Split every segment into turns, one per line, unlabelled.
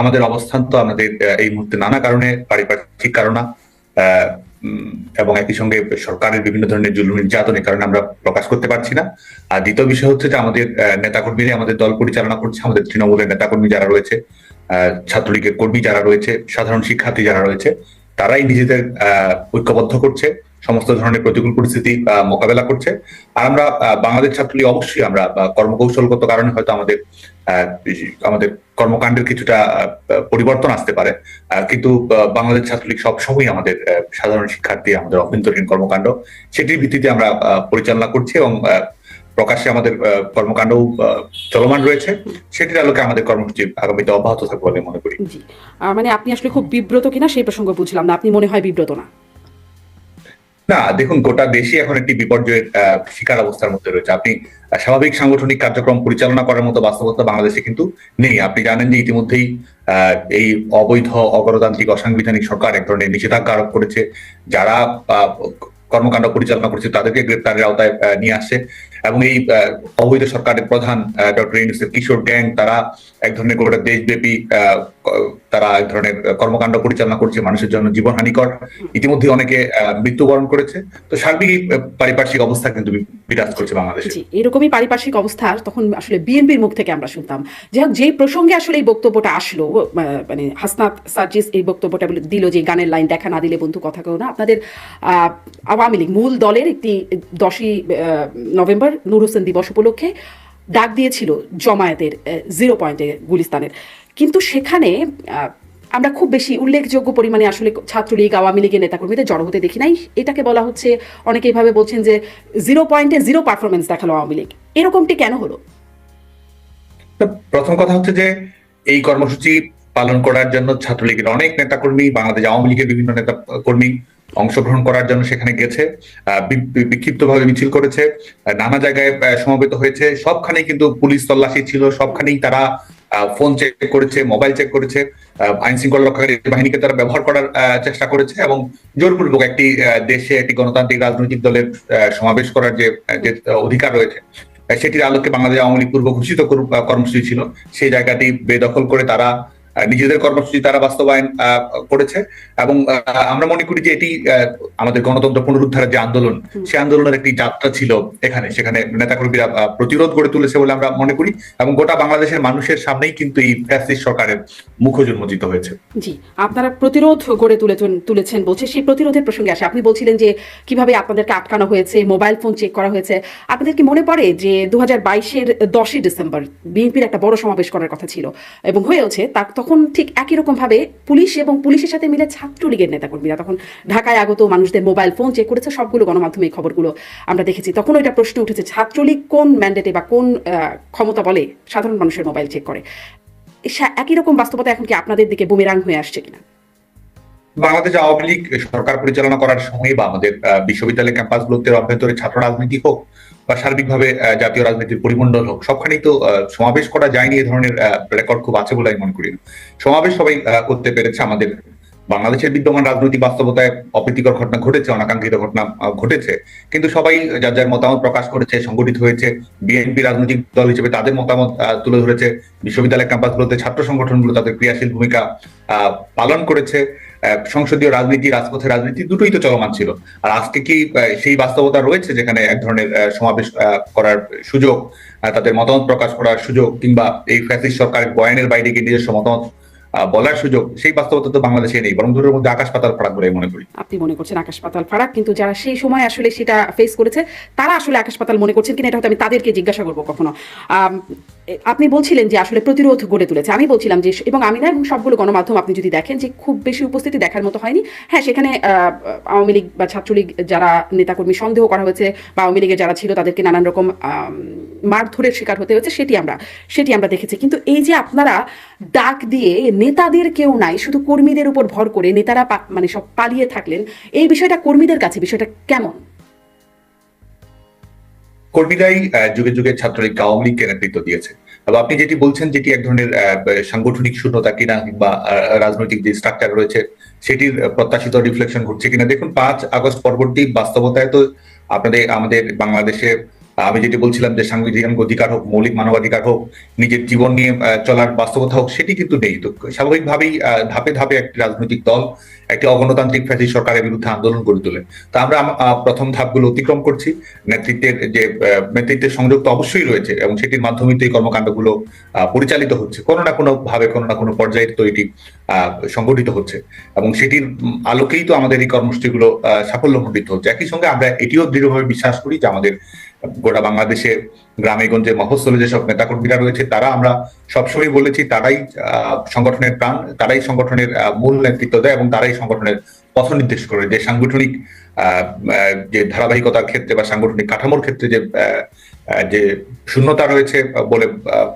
আমাদের অবস্থান তো আমাদের এই মুহূর্তে নানা কারণে পারিপার্শ্বিক কারণা এবং একই সঙ্গে সরকারের বিভিন্ন ধরনের জুলুম নির্যাতনের কারণে আমরা প্রকাশ করতে পারছি না আর দ্বিতীয় বিষয় হচ্ছে যে আমাদের নেতাকর্মীরা আমাদের দল পরিচালনা করছে আমাদের তৃণমূলের নেতাকর্মী যারা রয়েছে ছাত্রলীগের কর্মী যারা রয়েছে সাধারণ শিক্ষার্থী যারা রয়েছে তারাই নিজেদের ঐক্যবদ্ধ করছে সমস্ত ধরনের প্রতিকূল পরিস্থিতি মোকাবেলা করছে আর আমরা বাংলাদেশ ছাত্রলীগ অবশ্যই আমরা কর্মকৌশলগত কারণে হয়তো আমাদের আমাদের কর্মকাণ্ডের কিছুটা পরিবর্তন আসতে পারে কিন্তু বাংলাদেশ ছাত্রলীগ সবসময় আমাদের সাধারণ শিক্ষার্থী আমাদের অভ্যন্তরীণ কর্মকাণ্ড সেটির ভিত্তিতে আমরা পরিচালনা করছি এবং প্রকাশ্যে আমাদের কর্মকাণ্ড চলমান রয়েছে সেটির আলোকে আমাদের কর্মসূচি আগামীতে অব্যাহত থাকবে বলে মনে করি
মানে আপনি আসলে খুব বিব্রত কিনা সেই প্রসঙ্গ বুঝলাম না আপনি মনে হয় বিব্রত না
না দেখুন গোটা দেশে এখন একটি বিপর্যয়ের শিকার অবস্থার মধ্যে রয়েছে আপনি স্বাভাবিক সাংগঠনিক কার্যক্রম পরিচালনা করার মতো বাস্তবতা বাংলাদেশে কিন্তু নেই আপনি জানেন যে ইতিমধ্যেই এই অবৈধ অগণতান্ত্রিক অসাংবিধানিক সরকার এক ধরনের নিষেধাজ্ঞা আরোপ করেছে যারা কর্মকাণ্ড পরিচালনা করছে তাদেরকে গ্রেপ্তারের আওতায় নিয়ে আসছে এবং এই অবৈধ সরকারের প্রধান ডক্টর কিশোর গ্যাং তারা এক ধরনের গোটা দেশব্যাপী তারা এক ধরনের কর্মকাণ্ড পরিচালনা করছে মানুষের জন্য জীবন হানিকর ইতিমধ্যে অনেকে মৃত্যুবরণ করেছে তো সার্বিক পারিপার্শ্বিক অবস্থা কিন্তু বিরাজ করছে বাংলাদেশে
এরকমই পারিপার্শ্বিক অবস্থা তখন আসলে বিএনপির মুখ থেকে আমরা শুনতাম যাই হোক যেই প্রসঙ্গে আসলে এই বক্তব্যটা আসলো মানে হাসনাত সার্জিস এই বক্তব্যটা দিল যে গানের লাইন দেখা না দিলে বন্ধু কথা কেউ না আপনাদের আওয়ামী লীগ মূল দলের একটি দশই নভেম্বর আবার নুর হোসেন দিবস উপলক্ষে ডাক দিয়েছিল জমায়েতের জিরো পয়েন্টে গুলিস্তানের কিন্তু সেখানে আমরা খুব বেশি উল্লেখযোগ্য পরিমাণে আসলে ছাত্রলীগ আওয়ামী লীগের নেতাকর্মীদের জড়ো হতে দেখি নাই এটাকে বলা হচ্ছে অনেকে এভাবে বলছেন যে জিরো পয়েন্টে জিরো পারফরমেন্স দেখালো আওয়ামী লীগ এরকমটি কেন হলো
প্রথম কথা হচ্ছে যে এই কর্মসূচি পালন করার জন্য ছাত্রলীগের অনেক নেতাকর্মী বাংলাদেশ আওয়ামী লীগের বিভিন্ন নেতা কর্মী অংশগ্রহণ করার জন্য সেখানে গেছে বিক্ষিপ্তভাবে মিছিল করেছে নানা জায়গায় সমবেত হয়েছে সবখানেই কিন্তু পুলিশ তল্লাশি ছিল সবখানেই তারা ফোন চেক করেছে মোবাইল চেক করেছে আইন শৃঙ্খলা রক্ষাকারী বাহিনীকে তারা ব্যবহার করার চেষ্টা করেছে এবং জোরপূর্বক একটি দেশে একটি গণতান্ত্রিক রাজনৈতিক দলের সমাবেশ করার যে অধিকার রয়েছে সেটির আলোকে বাংলাদেশ আওয়ামী লীগ পূর্ব ঘোষিত কর্মসূচি ছিল সেই জায়গাটি বেদখল করে তারা নিজেদের কর্মসূচি তারা বাস্তবায়ন করেছে এবং আমরা মনে করি যে এটি আমাদের গণতন্ত্র পুনরুদ্ধারের যে আন্দোলন সে আন্দোলনের একটি যাত্রা ছিল এখানে সেখানে নেতাকর্মীরা প্রতিরোধ গড়ে তুলেছে বলে আমরা মনে করি এবং গোটা বাংলাদেশের মানুষের সামনেই কিন্তু এই ফ্যাসিস্ট সরকারের মুখ জন্মজিত হয়েছে
জি আপনারা প্রতিরোধ গড়ে তুলে তুলেছেন বলছে সেই প্রতিরোধের প্রসঙ্গে আসে আপনি বলছিলেন যে কিভাবে আপনাদেরকে আটকানো হয়েছে মোবাইল ফোন চেক করা হয়েছে আপনাদের কি মনে পড়ে যে দু হাজার বাইশের দশই ডিসেম্বর বিএনপির একটা বড় সমাবেশ করার কথা ছিল এবং হয়েছে তার তখন তখন ঠিক একই রকমভাবে পুলিশ এবং পুলিশের সাথে মিলে ছাত্রলীগের নেতাকর্মীরা তখন ঢাকায় আগত মানুষদের মোবাইল ফোন চেক করেছে সবগুলো গণমাধ্যমে এই খবরগুলো আমরা দেখেছি তখন ওইটা প্রশ্ন উঠেছে ছাত্রলীগ কোন ম্যান্ডেটে বা কোন ক্ষমতা বলে সাধারণ মানুষের মোবাইল চেক করে একই রকম বাস্তবতা এখন কি আপনাদের দিকে বুমেরাং হয়ে আসছে কিনা
বাংলাদেশ আওয়ামী লীগ সরকার পরিচালনা করার সময় বা আমাদের বিশ্ববিদ্যালয় ক্যাম্পাসগুলোতে অভ্যন্তরে ছাত্র রাজনীতি হোক বা সার্বিকভাবে জাতীয় রাজনীতির পরিমণ্ডল হোক সবখানেই তো সমাবেশ করা যায়নি এ ধরনের রেকর্ড খুব আছে বলে আমি মনে করি না সমাবেশ সবাই করতে পেরেছে আমাদের বাংলাদেশের বিদ্যমান রাজনৈতিক বাস্তবতায় অপ্রীতিকর ঘটনা ঘটেছে অনাকাঙ্ক্ষিত ঘটনা ঘটেছে কিন্তু সবাই যার যার মতামত প্রকাশ করেছে সংগঠিত হয়েছে বিএনপি রাজনৈতিক দল হিসেবে তাদের মতামত তুলে ধরেছে বিশ্ববিদ্যালয় ক্যাম্পাসগুলোতে ছাত্র সংগঠনগুলো তাদের ক্রিয়াশীল ভূমিকা পালন করেছে সংসদীয় রাজনীতি রাজপথে রাজনীতি দুটোই তো চলমান ছিল আর আজকে কি সেই বাস্তবতা রয়েছে যেখানে এক ধরনের সমাবেশ করার সুযোগ তাদের মতামত প্রকাশ করার সুযোগ কিংবা এই ফ্যাসিস সরকারের বয়ানের বাইরে গিয়ে নিজস্ব মতামত বলার সুযোগ সেই বাস্তবতা তো বাংলাদেশে নেই বরং দূরের মধ্যে আকাশ পাতাল ফারাক বলে মনে করি
আপনি মনে করছেন আকাশ পাতাল ফারাক কিন্তু যারা সেই সময় আসলে সেটা ফেস করেছে তারা আসলে আকাশ পাতাল মনে করছেন কিনা এটা হয়তো আমি তাদেরকে জিজ্ঞাসা করবো কখনো আপনি বলছিলেন যে আসলে প্রতিরোধ গড়ে তুলেছে আমি বলছিলাম যে এবং আমি না এবং সবগুলো গণমাধ্যম আপনি যদি দেখেন যে খুব বেশি উপস্থিতি দেখার মতো হয়নি হ্যাঁ সেখানে আওয়ামী লীগ বা ছাত্রলীগ যারা নেতাকর্মী সন্দেহ করা হয়েছে বা আওয়ামী লীগের যারা ছিল তাদেরকে নানান রকম মারধরের শিকার হতে হয়েছে সেটি আমরা সেটি আমরা দেখেছি কিন্তু এই যে আপনারা ডাক দিয়ে নেতাদের কেউ নাই শুধু কর্মীদের উপর ভর করে নেতারা মানে সব পালিয়ে থাকলেন এই বিষয়টা কর্মীদের কাছে বিষয়টা কেমন
কর্মীরাই যুগে যুগে ছাত্রলীগ আওয়ামী লীগকে নেতৃত্ব দিয়েছে আপনি যেটি বলছেন যেটি এক ধরনের সাংগঠনিক শূন্যতা কিনা বা রাজনৈতিক যে স্ট্রাকচার রয়েছে সেটির প্রত্যাশিত রিফ্লেকশন ঘটছে কিনা দেখুন পাঁচ আগস্ট পরবর্তী বাস্তবতায় তো আপনাদের আমাদের বাংলাদেশে আমি যেটি বলছিলাম যে সাংবিধানিক অধিকার হোক মৌলিক মানবাধিকার হোক নিজের জীবন নিয়ে চলার বাস্তবতা হোক সেটি কিন্তু নেই তো স্বাভাবিকভাবেই ধাপে ধাপে একটি রাজনৈতিক দল একটি অগণতান্ত্রিক ফ্যাসি সরকারের বিরুদ্ধে আন্দোলন গড়ে তোলে তো আমরা প্রথম ধাপগুলো অতিক্রম করছি নেতৃত্বের যে নেতৃত্বের সংযোগ তো অবশ্যই রয়েছে এবং সেটির মাধ্যমে তো এই কর্মকাণ্ডগুলো পরিচালিত হচ্ছে কোনো না কোনো ভাবে কোনো না কোনো পর্যায়ে তো এটি সংগঠিত হচ্ছে এবং সেটির আলোকেই তো আমাদের এই কর্মসূচিগুলো সাফল্যমণ্ডিত হচ্ছে একই সঙ্গে আমরা এটিও দৃঢ়ভাবে বিশ্বাস করি যে আমাদের গোটা বাংলাদেশে গ্রামে গঞ্জে মফসলে যেসব কর্মীরা রয়েছে তারা আমরা সবসময় বলেছি তারাই সংগঠনের প্রাণ তারাই সংগঠনের মূল নেতৃত্ব দেয় এবং তারাই সংগঠনের পথ নির্দেশ করে যে সাংগঠনিক যে ধারাবাহিকতার ক্ষেত্রে বা সাংগঠনিক কাঠামোর ক্ষেত্রে যে যে শূন্যতা রয়েছে বলে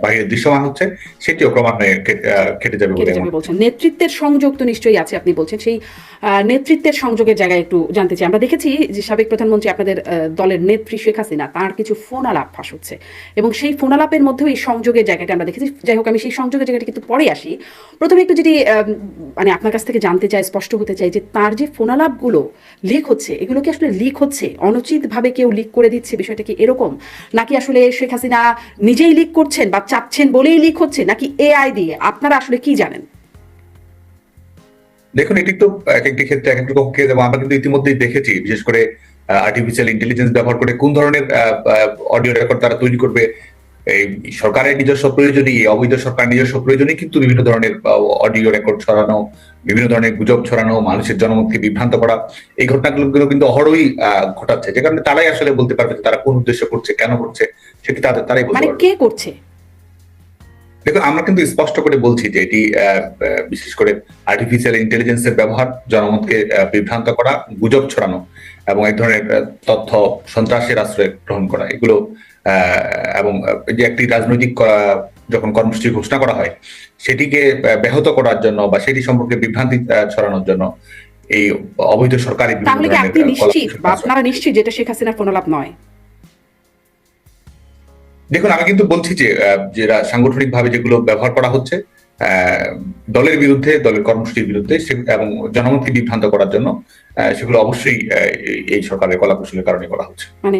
বাহিরে দৃশ্যমান হচ্ছে সেটিও ক্রমান্বয়ে খেটে যাবে বলে বলছেন
নেতৃত্বের সংযোগ তো নিশ্চয়ই আছে আপনি বলছেন সেই নেতৃত্বের সংযোগের জায়গায় একটু জানতে চাই আমরা দেখেছি যে সাবেক প্রধানমন্ত্রী আপনাদের দলের নেত্রী শেখ হাসিনা তার কিছু ফোন আলাপ ফাঁস হচ্ছে এবং সেই ফোন আলাপের মধ্যেও এই সংযোগের জায়গাটা আমরা দেখেছি যাই হোক আমি সেই সংযোগের জায়গাটা কিন্তু পরে আসি প্রথমে একটু যদি মানে আপনার কাছ থেকে জানতে চাই স্পষ্ট হতে চাই যে তার যে ফোন আলাপগুলো লিক হচ্ছে এগুলো কি আসলে লিক হচ্ছে অনুচিতভাবে কেউ লিক করে দিচ্ছে বিষয়টা কি এরকম না নাকি আসলে শেখ হাসিনা নিজেই লিক করছেন বা চাচ্ছেন বলেই লিক হচ্ছে নাকি এআই দিয়ে আপনারা আসলে কি জানেন
দেখুন এটি তো এক একটি ক্ষেত্রে এক একটি পক্ষে আমরা কিন্তু ইতিমধ্যেই দেখেছি বিশেষ করে আর্টিফিশিয়াল ইন্টেলিজেন্স ব্যবহার করে কোন ধরনের অডিও রেকর্ড তারা তৈরি করবে এই সরকারের নিজস্ব প্রয়োজনে অবৈধ সরকার নিজস্ব প্রয়োজনে কিন্তু বিভিন্ন ধরনের অডিও রেকর্ড ছড়ানো বিভিন্ন ধরনের গুজব ছড়ানো মানুষের জনমতকে বিভ্রান্ত করা এই ঘটনাগুলো কিন্তু অহরই ঘটাচ্ছে যে কারণে তারাই আসলে বলতে পারবে তারা কোন উদ্দেশ্য করছে কেন করছে সেটি তাদের তারাই বলতে মানে কে করছে দেখো আমরা কিন্তু স্পষ্ট করে বলছি যে এটি বিশেষ করে আর্টিফিশিয়াল ইন্টেলিজেন্সের ব্যবহার জনমতকে বিভ্রান্ত করা গুজব ছড়ানো এবং এক ধরনের তথ্য সন্ত্রাসের আশ্রয় গ্রহণ করা এগুলো এবং যে একটি রাজনৈতিক যখন কর্মসূচি ঘোষণা করা হয় সেটিকে ব্যাহত করার জন্য বা সেটি সম্পর্কে বিভ্রান্তি ছড়ানোর জন্য এই অবৈধ সরকারি তাহলে
কি আপনি নিশ্চিত বা আপনারা নিশ্চিত যেটা শেখ হাসিনার ফোনলাপ নয়
দেখুন আমি কিন্তু বলছি যে যারা সাংগঠনিক ভাবে যেগুলো ব্যবহার করা হচ্ছে দলের বিরুদ্ধে দলের কর্মসূচির বিরুদ্ধে এবং জনমতকে বিভ্রান্ত করার জন্য সেগুলো অবশ্যই এই সরকারের কলাকৌশলের কারণে করা হচ্ছে
মানে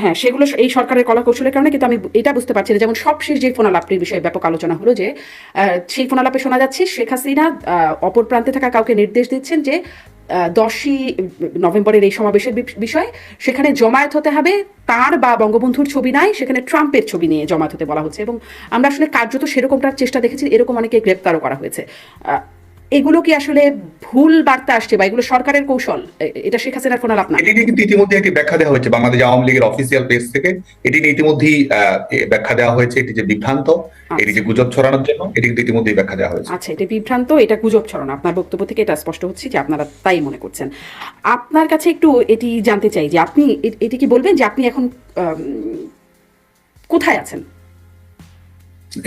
হ্যাঁ সেগুলো এই সরকারের কলাকৌশলের কারণে কিন্তু আমি এটা বুঝতে পারছি না যেমন সবশেষ যে ফোনালাপটির বিষয়ে ব্যাপক আলোচনা হলো যে সেই ফোনালাপে শোনা যাচ্ছে শেখ হাসিনা অপর প্রান্তে থাকা কাউকে নির্দেশ দিচ্ছেন যে দশই নভেম্বরের এই সমাবেশের বিষয়ে সেখানে জমায়েত হতে হবে তার বা বঙ্গবন্ধুর ছবি নাই সেখানে ট্রাম্পের ছবি নিয়ে জমাত হতে বলা হচ্ছে এবং আমরা আসলে কার্যত সেরকমটার চেষ্টা দেখেছি এরকম অনেকে গ্রেপ্তারও করা হয়েছে এগুলো কি আসলে ভুল বার্তা আসছে বা এগুলো সরকারের কৌশল এটা শেখ হাসিনার কোনো লাভ না
এটি কিন্তু ইতিমধ্যে একটি ব্যাখ্যা দেওয়া হয়েছে বাংলাদেশ আওয়ামী লীগের অফিসিয়াল পেজ থেকে এটি নিয়ে ইতিমধ্যেই ব্যাখ্যা দেওয়া হয়েছে এটি যে বিভ্রান্ত আচ্ছা। এটি যে গুজব ছড়ানোর জন্য এটি কিন্তু ইতিমধ্যেই ব্যাখ্যা দেওয়া হয়েছে
আচ্ছা এটা বিভ্রান্ত এটা গুজব ছড়ানো আপনার বক্তব্য থেকে এটা স্পষ্ট হচ্ছে যে আপনারা তাই মনে করছেন আপনার কাছে একটু এটি জানতে চাই যে আপনি এটি কি বলবেন যে আপনি এখন কোথায় আছেন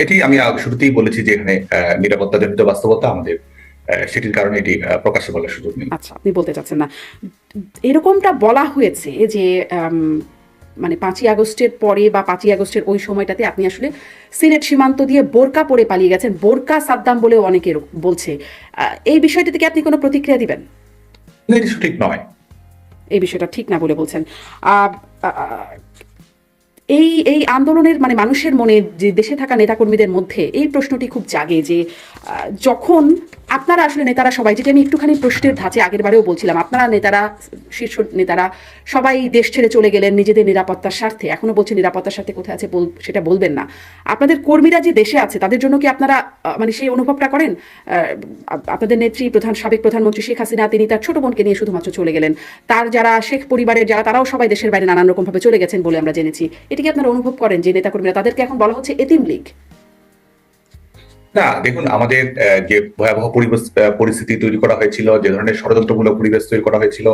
এটি আমি শুরুতেই বলেছি যে এখানে নিরাপত্তা জনিত বাস্তবতা আমাদের সেটির কারণে এটি প্রকাশ্যে বলার সুযোগ নেই
আচ্ছা আপনি বলতে চাচ্ছেন না এরকমটা বলা হয়েছে যে মানে পাঁচই আগস্টের পরে বা পাঁচই আগস্টের ওই সময়টাতে আপনি আসলে সিলেট সীমান্ত দিয়ে বোরকা পরে পালিয়ে গেছেন বোরকা সাদ্দাম বলেও অনেকে বলছে এই বিষয়টা থেকে আপনি কোনো প্রতিক্রিয়া দিবেন ঠিক নয় এই বিষয়টা ঠিক না বলে বলছেন এই এই আন্দোলনের মানে মানুষের মনে যে দেশে থাকা নেতাকর্মীদের মধ্যে এই প্রশ্নটি খুব জাগে যে যখন আপনারা আসলে নেতারা সবাই যেটা আমি একটুখানি প্রশ্নের ধাঁচে আগের বারেও বলছিলাম আপনারা নেতারা শীর্ষ নেতারা সবাই দেশ ছেড়ে চলে গেলেন নিজেদের নিরাপত্তার স্বার্থে এখনো বলছে নিরাপত্তার স্বার্থে কোথায় আছে সেটা বলবেন না আপনাদের কর্মীরা যে দেশে আছে তাদের জন্য কি আপনারা মানে সেই অনুভবটা করেন আপনাদের নেত্রী প্রধান সাবেক প্রধানমন্ত্রী শেখ হাসিনা তিনি তার ছোট বোনকে নিয়ে শুধুমাত্র চলে গেলেন তার যারা শেখ পরিবারের যারা তারাও সবাই দেশের বাইরে নানান রকমভাবে চলে গেছেন বলে আমরা জেনেছি কি আপনারা অনুভব করেন যে নেতাকর্মীরা তাদেরকে এখন বলা হচ্ছে এতিম লীগ
না দেখুন আমাদের যে ভয়াবহ পরিবেশ পরিস্থিতি তৈরি করা হয়েছিল যে ধরনের ষড়যন্ত্রমূলক পরিবেশ তৈরি করা হয়েছিল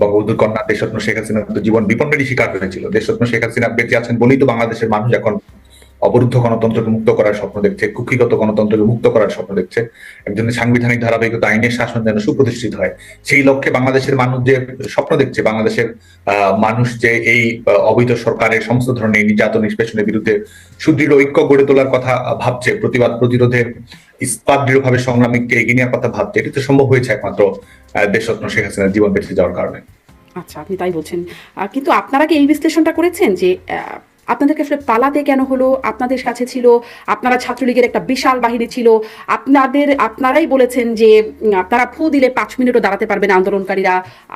বঙ্গবন্ধুর কন্যা দেশরত্ন শেখ হাসিনা জীবন বিপন্নেরই শিকার হয়েছিল দেশরত্ন শেখ হাসিনা বেঁচে আছেন বলেই তো বাংলাদেশের মানুষ এখন অবরুদ্ধ গণতন্ত্রকে মুক্ত করার স্বপ্ন দেখছে কুক্ষিগত গণতন্ত্রকে মুক্ত করার স্বপ্ন দেখছে একজন সাংবিধানিক ধারাবাহিকতা আইনের শাসন যেন সুপ্রতিষ্ঠিত হয় সেই লক্ষ্যে বাংলাদেশের মানুষ যে স্বপ্ন দেখছে বাংলাদেশের মানুষ যে এই অবৈধ সরকারের সমস্ত ধরনের নির্যাতন নিষ্পেষণের বিরুদ্ধে সুদৃঢ় ঐক্য গড়ে তোলার কথা ভাবছে প্রতিবাদ প্রতিরোধে ইস্পাত দৃঢ়ভাবে সংগ্রামীকে এগিয়ে নেওয়ার কথা ভাবছে এটি তো সম্ভব হয়েছে একমাত্র দেশরত্ন শেখ হাসিনার জীবন বেঁচে যাওয়ার কারণে
আচ্ছা আপনি তাই বলছেন কিন্তু আপনারা কি এই বিশ্লেষণটা করেছেন যে আপনাদেরকে আসলে পালাতে কেন হলো আপনাদের কাছে ছিল আপনারা ছাত্রলীগের একটা বিশাল বাহিনী ছিল আপনাদের আপনারাই বলেছেন যে আপনারা ফু দিলে পাঁচ মিনিটও দাঁড়াতে পারবেন আন্দোলনকারীরা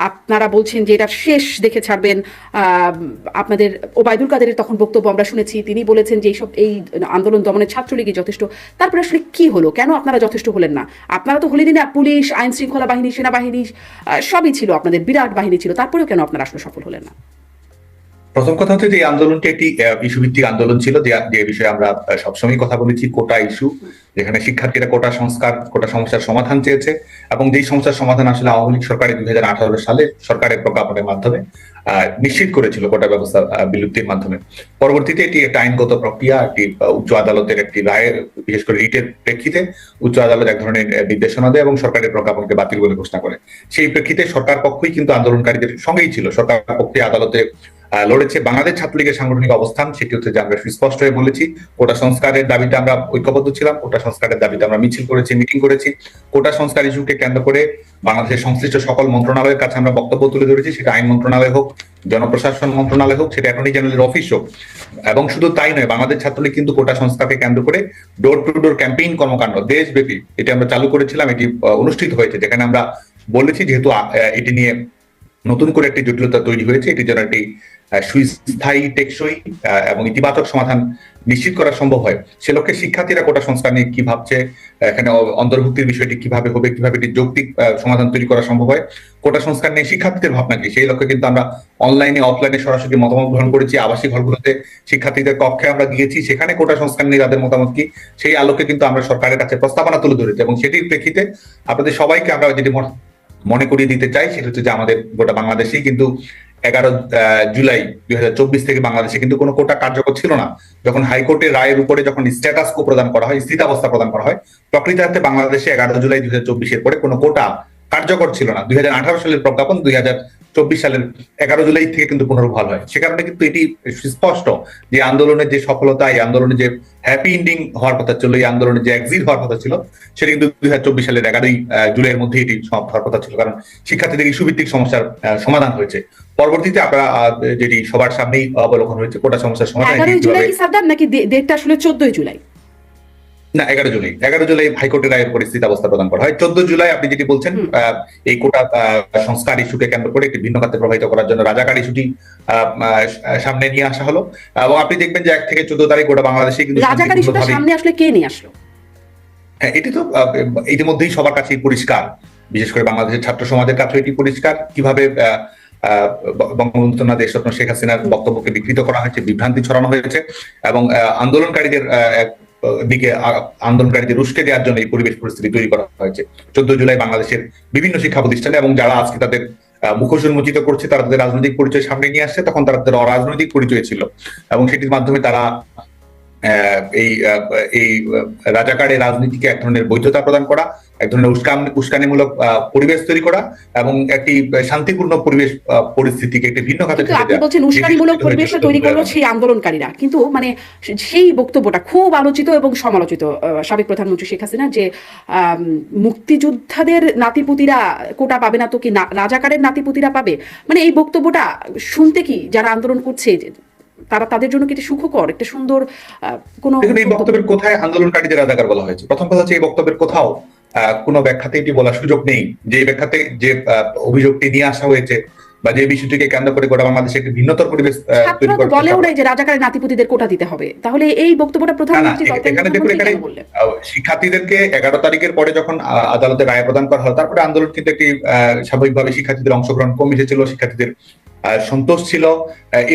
আপনারা বলছেন যে এটা শেষ দেখে ছাড়বেন আপনাদের ওবায়দুল কাদের তখন বক্তব্য আমরা শুনেছি তিনি বলেছেন যে এইসব এই আন্দোলন দমনে ছাত্রলীগই যথেষ্ট তারপরে আসলে কি হলো কেন আপনারা যথেষ্ট হলেন না আপনারা তো হলে না পুলিশ আইন শৃঙ্খলা বাহিনী সেনাবাহিনী সবই ছিল আপনাদের বিরাট বাহিনী ছিল তারপরেও কেন আপনারা আসলে সফল হলেন না
প্রথম কথা হচ্ছে যে আন্দোলনটি একটি ইস্যু ভিত্তিক আন্দোলন ছিল যে বিষয়ে আমরা সবসময় কথা বলেছি কোটা ইস্যু যেখানে শিক্ষার্থীরা কোটা সংস্কার কোটা সমস্যার সমাধান চেয়েছে এবং যেই সমস্যার সমাধান আসলে আওয়ামী লীগ সরকারের দুই সালে সরকারের প্রজ্ঞাপনের মাধ্যমে নিশ্চিত করেছিল কোটা ব্যবস্থা বিলুপ্তির মাধ্যমে পরবর্তীতে এটি একটা আইনগত প্রক্রিয়া একটি উচ্চ আদালতের একটি রায়ের বিশেষ করে রিটের প্রেক্ষিতে উচ্চ আদালত এক ধরনের নির্দেশনা দেয় এবং সরকারের প্রজ্ঞাপনকে বাতিল বলে ঘোষণা করে সেই প্রেক্ষিতে সরকার পক্ষই কিন্তু আন্দোলনকারীদের সঙ্গেই ছিল সরকার পক্ষে আদালতে লড়েছে বাংলাদেশ ছাত্রলীগের সাংগঠনিক অবস্থান সেটি হচ্ছে যে আমরা সুস্পষ্ট হয়ে বলেছি কোটা সংস্কারের দাবিতে আমরা ঐক্যবদ্ধ ছিলাম কোটা সংস্কারের দাবিতে আমরা মিছিল করেছি মিটিং করেছি কোটা সংস্কার ইস্যুকে কেন্দ্র করে বাংলাদেশের সংশ্লিষ্ট সকল মন্ত্রণালয়ের কাছে আমরা বক্তব্য তুলে ধরেছি সেটা আইন মন্ত্রণালয় হোক জনপ্রশাসন মন্ত্রণালয় হোক সেটা অ্যাটর্নি জেনারেলের অফিস হোক এবং শুধু তাই নয় বাংলাদেশ ছাত্রলীগ কিন্তু কোটা সংস্থাকে কেন্দ্র করে ডোর টু ডোর ক্যাম্পেইন কর্মকাণ্ড দেশব্যাপী এটি আমরা চালু করেছিলাম এটি অনুষ্ঠিত হয়েছে যেখানে আমরা বলেছি যেহেতু এটি নিয়ে নতুন করে একটি জটিলতা তৈরি হয়েছে এটি যেন একটি সুস্থায়ী টেকসই এবং ইতিবাচক সমাধান নিশ্চিত করা সম্ভব হয় সে লক্ষ্যে শিক্ষার্থীরা কোটা সংস্কার নিয়ে কি ভাবছে এখানে অন্তর্ভুক্তির বিষয়টি কিভাবে হবে কিভাবে এটি যৌক্তিক সমাধান তৈরি করা সম্ভব হয় কোটা সংস্কার নিয়ে শিক্ষার্থীদের ভাবনা কি সেই লক্ষ্যে কিন্তু আমরা অনলাইনে অফলাইনে সরাসরি মতামত গ্রহণ করেছি আবাসিক হলগুলোতে শিক্ষার্থীদের কক্ষে আমরা গিয়েছি সেখানে কোটা সংস্কার নিয়ে তাদের মতামত কি সেই আলোকে কিন্তু আমরা সরকারের কাছে প্রস্তাবনা তুলে ধরেছি এবং সেটির প্রেক্ষিতে আপনাদের সবাইকে আমরা যদি মনে করিয়ে দিতে চাই সেটা হচ্ছে যে আমাদের গোটা বাংলাদেশেই কিন্তু এগারো জুলাই দুই থেকে বাংলাদেশে কিন্তু কোনো কোটা কার্যকর ছিল না যখন হাইকোর্টের রায়ের উপরে যখন স্ট্যাটাস কো প্রদান করা হয় স্থিতাবস্থা প্রদান করা হয় প্রকৃতার্থে বাংলাদেশে এগারো জুলাই দুই হাজার পরে কোনো কোটা কার্যকর ছিল না দুই সালের প্রজ্ঞাপন দুই চব্বিশ সালের এগারো জুলাই থেকে কিন্তু পুনর্বহাল হয় সে কারণে কিন্তু এটি স্পষ্ট যে আন্দোলনের যে সফলতা এই আন্দোলনে যে হ্যাপি এন্ডিং হওয়ার কথা ছিল এই আন্দোলনে যে এক্সিট হওয়ার কথা ছিল সেটি কিন্তু দুই হাজার চব্বিশ সালের এগারোই জুলাইয়ের মধ্যে এটি সমাপ্ত হওয়ার কথা ছিল কারণ শিক্ষার্থীদের ইস্যু ভিত্তিক সমস্যার সমাধান হয়েছে পরবর্তীতে আপনারা যেটি সবার সামনেই অবলোকন হয়েছে কোটা সমস্যার সমাধান জুলাই
নাকি ডেটটা আসলে চোদ্দই জুলাই
না এগারো জুলাই এগারো জুলাই হাইকোর্টের রায়ের পরিস্থিতি অবস্থা প্রদান করা হয় চোদ্দ জুলাই আপনি যেটি বলছেন এই কোটা সংস্কার ইস্যুকে কেন্দ্র করে একটি ভিন্ন খাতে প্রভাবিত করার জন্য রাজাকার ইস্যুটি সামনে নিয়ে আসা হলো এবং আপনি দেখবেন যে এক থেকে চোদ্দ তারিখ গোটা বাংলাদেশে কিন্তু
রাজাকার ইস্যুটা সামনে আসলে কে নিয়ে আসলো
হ্যাঁ এটি তো ইতিমধ্যেই সবার কাছে পরিষ্কার বিশেষ করে বাংলাদেশের ছাত্র সমাজের কাছে এটি পরিষ্কার কিভাবে বঙ্গবন্ধু না দেশরত্ন শেখ হাসিনার বক্তব্যকে বিকৃত করা হয়েছে বিভ্রান্তি ছড়ানো হয়েছে এবং আন্দোলনকারীদের দিকে আন্দোলনকারীদের রুশকে দেওয়ার জন্য এই পরিবেশ পরিস্থিতি তৈরি করা হয়েছে চোদ্দ জুলাই বাংলাদেশের বিভিন্ন শিক্ষা প্রতিষ্ঠানে এবং যারা আজকে তাদের মুখোশ উন্মোচিত করছে তারা তাদের রাজনৈতিক পরিচয় সামনে নিয়ে আসছে তখন তারা তাদের অরাজনৈতিক পরিচয় ছিল এবং সেটির মাধ্যমে তারা এই এই রাজাকারে রাজনীতিকে এক ধরনের বৈধতা প্রদান করা এক ধরনের উস্কান উস্কানিমূলক পরিবেশ তৈরি করা এবং একটি শান্তিপূর্ণ পরিবেশ পরিস্থিতিকে একটি ভিন্ন খাতে আপনি
বলছেন উস্কানিমূলক পরিবেশ তৈরি করলো সেই আন্দোলনকারীরা কিন্তু মানে সেই বক্তব্যটা খুব আলোচিত এবং সমালোচিত সাবেক প্রধানমন্ত্রী শেখ হাসিনা যে মুক্তিযোদ্ধাদের নাতিপুতিরা কোটা পাবে না তো কি রাজাকারের নাতিপুতিরা পাবে মানে এই বক্তব্যটা শুনতে কি যারা আন্দোলন করছে তারা তাদের জন্য কিন্তু সুখকর একটা সুন্দর কোনো
এই বক্তব্যের কোথায় আন্দোলনকারীদের রাজাকার বলা হয়েছে প্রথম কথা হচ্ছে এই বক্তব্যের কোথাও ব্যাখ্যাতে এটি বলার সুযোগ নেই যে ব্যাখ্যাতে যে অভিযোগটি নিয়ে আসা হয়েছে বা যে বিষয়টিকে কেন্দ্র করে গোটা বাংলাদেশে একটি ভিন্নতর পরিবেশ
বলেও নাই যে রাজাকারের নাতিপুতিদের কোটা দিতে হবে তাহলে এই বক্তব্যটা প্রধানমন্ত্রী
এখানে দেখুন এখানে শিক্ষার্থীদেরকে এগারো তারিখের পরে যখন আদালতে রায় প্রদান করা হলো তারপরে আন্দোলন কিন্তু একটি স্বাভাবিকভাবে শিক্ষার্থীদের অংশগ্রহণ কমে এসেছিল শিক্ষার্থীদের সন্তোষ ছিল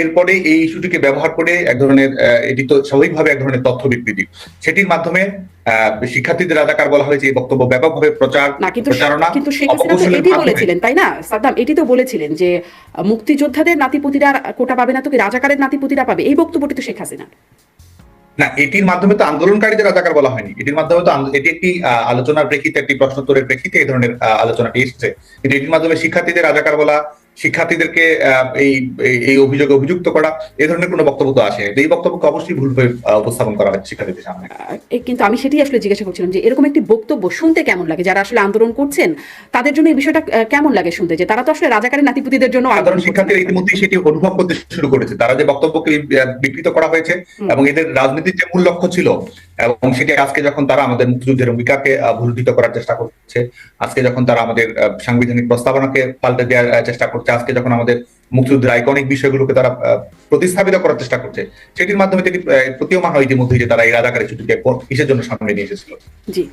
এরপরে এই ইস্যুটিকে ব্যবহার করে এক ধরনের এটি তো স্বাভাবিকভাবে এক ধরনের তথ্য বিবৃতি সেটির মাধ্যমে শিক্ষার্থীদের রাজাকার বলা হয়েছে এই বক্তব্য ব্যাপকভাবে প্রচার প্রচারণা কিন্তু এটি বলেছিলেন
তাই না সাদ্দাম এটি তো বলেছিলেন যে মুক্তিযোদ্ধাদের কোটা পাবে না তো কি রাজাকারের নাতিপতিরা পাবে এই বক্তব্যটি তো শেখ হাসিনা
না এটির মাধ্যমে তো আন্দোলনকারীদের রাজাকার বলা হয়নি এটির মাধ্যমে তো এটি একটি আলোচনার প্রেক্ষিতে একটি প্রশ্নোত্তরের প্রেক্ষিতে এই ধরনের আলোচনাটি এসছে কিন্তু এটির মাধ্যমে শিক্ষার্থীদের রাজাকার বলা শিক্ষার্থীদেরকে এই এই অভিযোগে অভিযুক্ত করা এই ধরনের কোনো বক্তব্য তো আসে এই বক্তব্যকে অবশ্যই ভুলভাবে উপস্থাপন করা হচ্ছে শিক্ষার্থীদের সামনে
কিন্তু আমি সেটাই আসলে জিজ্ঞাসা করছিলাম যে এরকম একটি বক্তব্য শুনতে কেমন লাগে যারা আসলে আন্দোলন করছেন তাদের জন্য এই বিষয়টা কেমন লাগে শুনতে যে তারা তো আসলে রাজাকারী নাতিপুতিদের জন্য সাধারণ শিক্ষার্থীরা
ইতিমধ্যেই সেটি অনুভব করতে শুরু করেছে তারা যে বক্তব্যকে বিকৃত করা হয়েছে এবং এদের রাজনীতির যে মূল লক্ষ্য ছিল এবং সেটি আজকে যখন তারা আমাদের মুক্তিযুদ্ধের ভূমিকাকে ভুলভিত করার চেষ্টা করছে আজকে যখন তারা আমাদের সাংবিধানিক প্রস্তাবনাকে পাল্টে দেওয়ার চেষ্টা করছে আজকে যখন আমাদের মুক্তিযুদ্ধের আইকনিক বিষয়গুলোকে তারা প্রতিস্থাপিত করার চেষ্টা করছে সেটির মাধ্যমে থেকে প্রতীয়মান হয় ইতিমধ্যে যে তারা এই রাজাকারী ছুটিকে কিসের জন্য সামনে নিয়ে এসেছিল জি